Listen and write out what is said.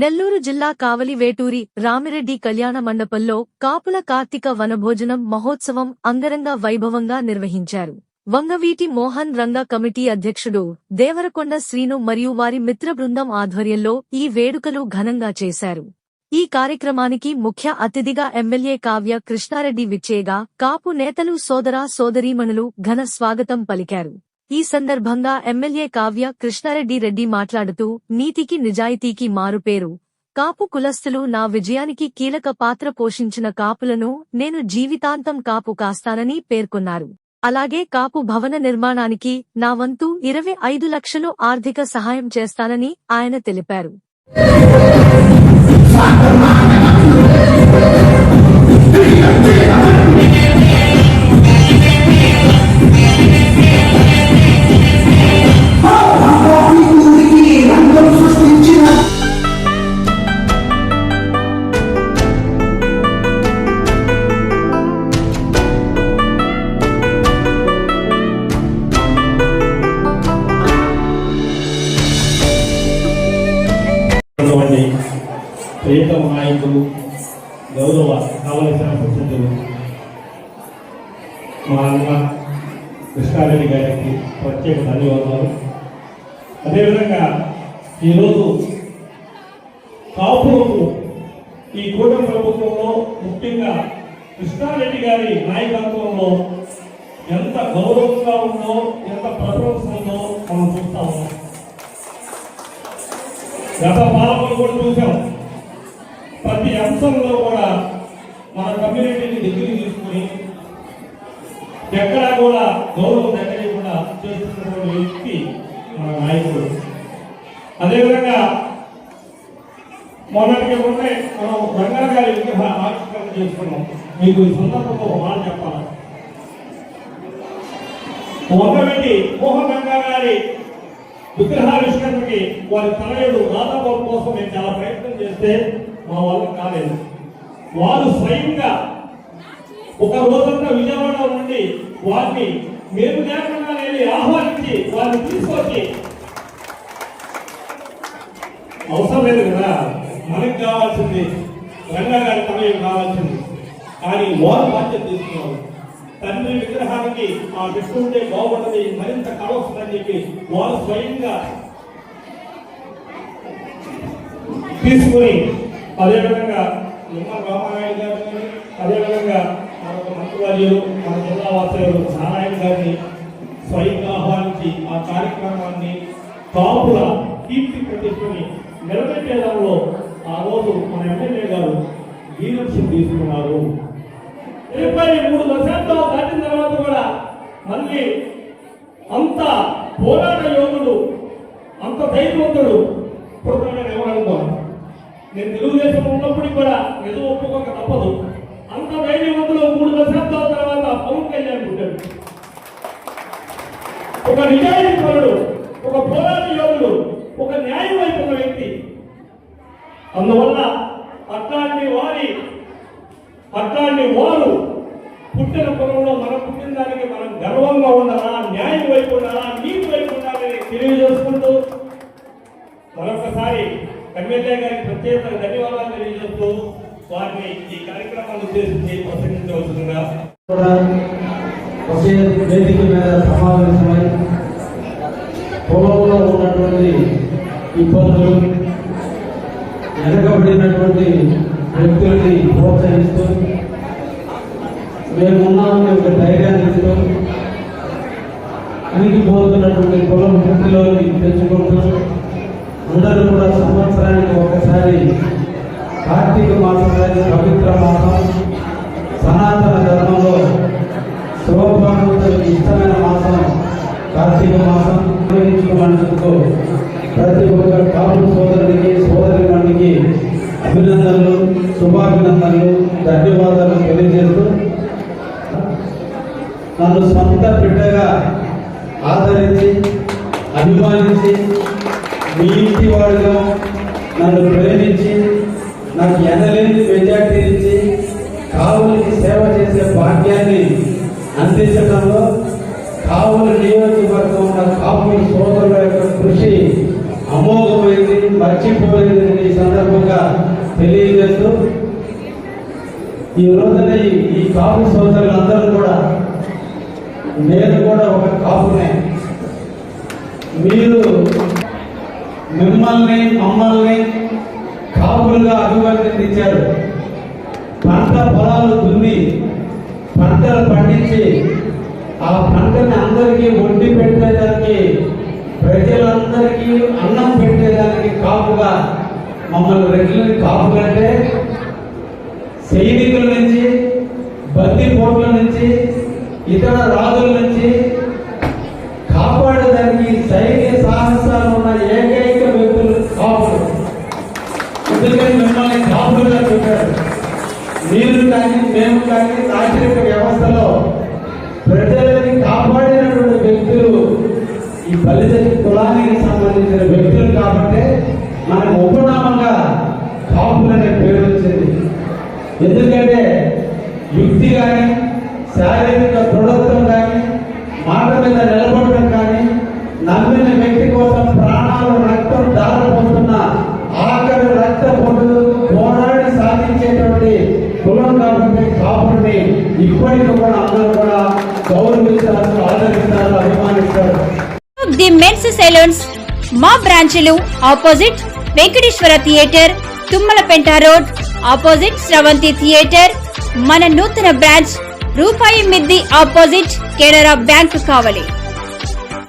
నెల్లూరు జిల్లా కావలి వేటూరి రామిరెడ్డి కళ్యాణ మండపంలో కాపుల కార్తీక వనభోజనం మహోత్సవం అంగరంగ వైభవంగా నిర్వహించారు. వంగవీటి మోహన్ రంగ కమిటీ అధ్యక్షుడు దేవరకొండ శ్రీను మరియు వారి మిత్ర బృందం ఆధ్వర్యంలో ఈ వేడుకలు ఘనంగా చేశారు. ఈ కార్యక్రమానికి ముఖ్య అతిథిగా ఎమ్మెల్యే కావ్య కృష్ణారెడ్డి విచ్చేగా కాపు నేతలు సోదరా సోదరీమణులు ఘన స్వాగతం పలికారు. ఈ సందర్భంగా ఎమ్మెల్యే కావ్య కృష్ణారెడ్డి రెడ్డి మాట్లాడుతూ నీతికి నిజాయితీకి మారుపేరు కాపు కులస్తులు నా విజయానికి కీలక పాత్ర పోషించిన కాపులను నేను జీవితాంతం కాపు కాస్తానని పేర్కొన్నారు. అలాగే కాపు భవన నిర్మాణానికి నా వంతు ఇరవై ఐదు లక్షలు ఆర్థిక సహాయం చేస్తానని ఆయన తెలిపారు. ప్రియతమ నాయకులు గౌరవ కావలసిన ప్రసిద్ధులు మా అన్న కృష్ణారెడ్డి గారికి ప్రత్యేక ధన్యవాదాలు. అదేవిధంగా ఈరోజు కాపులకు ఈ కూటమి ప్రభుత్వంలో ముఖ్యంగా కృష్ణారెడ్డి గారి నాయకత్వంలో ఎంత గౌరవంగా ఉందో ఎంత ప్రశంస ఉందో మనం చూస్తా ఉన్నాం. గత పాలకులు కూడా చూసాం ప్రతి కూడా మన కమ్యూనిటీని దగ్గరికి తీసుకుని ఎక్కడా కూడా గౌరవం దగ్గరకుండా చేస్తున్నటువంటి వ్యక్తి మన నాయకుడు. అదేవిధంగా మొన్నటికి ఉంటే మనం రంగా గారి విగ్రహ ఆవిష్కరణ చేసుకున్నాం. మీకు ఈ సందర్భంలో ఒక మాట చెప్పాలి. ఒకటి మోహన్ రంగా గారి విగ్రహావిష్కరణకి వారి తనయుడు రాధాబాబు కోసం మేము చాలా ప్రయత్నం చేస్తే మా వాళ్ళకి కాలేదు. వారు స్వయంగా ఒక రోజంతా విజయవాడ నుండి వారిని మేము లేకుండా వెళ్ళి ఆహ్వానించి వారిని తీసుకొచ్చి అవసరం లేదు కదా? మనకి కావాల్సింది రంగా గారి సమయం కావాల్సింది. కానీ వారు బాధ్యత తీసుకున్నారు తండ్రి విగ్రహానికి ఆ పెట్టుకుంటే బాగుంటుంది. మరింత కలవస్తుందని చెప్పి వారు స్వయంగా తీసుకుని అదేవిధంగా నిమ్మ రామారాయణ గారిని అదేవిధంగా మరొక మంత్రివర్యులు మన జిల్లా వాసులు నారాయణ గారిని స్వయంగా ఆహ్వానించి ఆ కార్యక్రమాన్ని కాపుల కీర్తి ప్రతిష్టని నిలబెట్టేదంలో ఆ రోజు మన ఎమ్మెల్యే గారు లీడర్షిప్ తీసుకున్నారు. ఇరవై మూడు దశాబ్దాలు దాటిన తర్వాత కూడా మళ్ళీ అంత పోరాట యోధుడు అంత ధైర్యవంతుడు ఇప్పుడు నేను ఎవరనుకోను నేను తెలుగుదేశంలో ఉన్నప్పటికీ కూడా ఏదో ఒప్పుకోక తప్పదు. అంత ధైర్యవంతుడు మూడు దశాబ్దాల తర్వాత పవన్ కళ్యాణ్ పుట్టాడు. ఒక నిజాయితీ పరుడు ఒక పోరాట యోగుడు ఒక న్యాయం వైపు వ్యక్తి. అందువల్ల అట్లాంటి వారి అట్లాంటి వారు పుట్టిన పొలంలో మనం పుట్టిన దానికి మనం గర్వంగా ఉండాలా న్యాయం వైపు ఉండాలా నీతి వైపు ఉండాలని తెలియజేసుకుంటూ మరొకసారి ఎమ్మెల్యే గారికి ప్రత్యేక ధన్యవాదాలు తెలియజేస్తూ వారిని ఈ కార్యక్రమాన్ని ఉద్దేశించి ప్రసంగించవలసిందిగా వేదిక మీద సమావేశమై పొలంలో ఉన్నటువంటి ఇబ్బందులు వెనకబడినటువంటి వ్యక్తుల్ని ప్రోత్సహిస్తూ మేమున్నామని ఒక ధైర్యాన్ని ఇస్తూ అణిగిపోతున్నటువంటి పొలం వృత్తిలోని తెచ్చుకుంటూ అందరూ కూడా సంవత్సరానికి ఒకసారి కార్తీక మాసం పవిత్ర మాసం సనాతన ధర్మంలో శివభాగవతులకు ఇష్టమైన మాసం కార్తీక మాసం. నిర్వహించుకున్నందుకు ప్రతి ఒక్క కాపు సోదరుడికి సోదరి మండికి అభినందనలు శుభాభినందనలు ధన్యవాదాలు తెలియజేస్తూ నన్ను సొంత బిడ్డగా ఆదరించి అభిమానించి మీ ఇంటి వాళ్ళు నన్ను ప్రేమించి నాకు ఎనలేని మెజార్టీ ఇచ్చి కావులకి సేవ చేసే భాగ్యాన్ని అందించడంలో కావుల నియోజకవర్గం ఉన్న కాపుల సోదరుల యొక్క కృషి అమోఘమైంది మర్చిపోయింది ఈ సందర్భంగా తెలియజేస్తూ ఈ రోజున ఈ కాపు సోదరులందరూ కూడా నేను కూడా ఒక కాపునే. మీరు మిమ్మల్ని మమ్మల్ని కాపులుగా అభివర్ణించారు పంట పొలాలు దున్ని పంటలు పండించి ఆ పంటని అందరికీ వండి పెట్టేదానికి ప్రజలందరికీ అన్నం పెట్టేదానికి కాపుగా మమ్మల్ని రెగ్యులర్ కాపులంటే సైనికుల నుంచి బందిపోట్ల నుంచి ఇతర రాజుల నుంచి కానీ మేము వ్యవస్థలో ప్రజలని కాపాడినటువంటి వ్యక్తులు ఈ బలిత కులానికి సంబంధించిన వ్యక్తులు కాబట్టి మనకు ఉపనామంగా కాపులనే పేరు వచ్చింది. ఎందుకంటే యుక్తి కానీ శారీరక దృఢత కానీ మాట మీద నిలబడటం కానీ నమ్మిన వ్యక్తి కోసం ప్రాణాలు రక్తం దారపోతున్న ఆఖరి రక్త పొడులు పోరాడి సాధించేటువంటి కులం కాబట్టి కాపుడిని ఇప్పటికీ కూడా అందరూ కూడా గౌరవిస్తారు ఆదరిస్తారు అభిమానిస్తారు. ది మెన్స్ సెలూన్స్ మా బ్రాంచ్లు opposite Venkateswara theatre Tummalapenta road opposite Sravanthi theatre మన నూతన బ్రాంచ్ రూపాయి మిద్ది ఆపోజిట్ కెనరా బ్యాంక్ కావలి.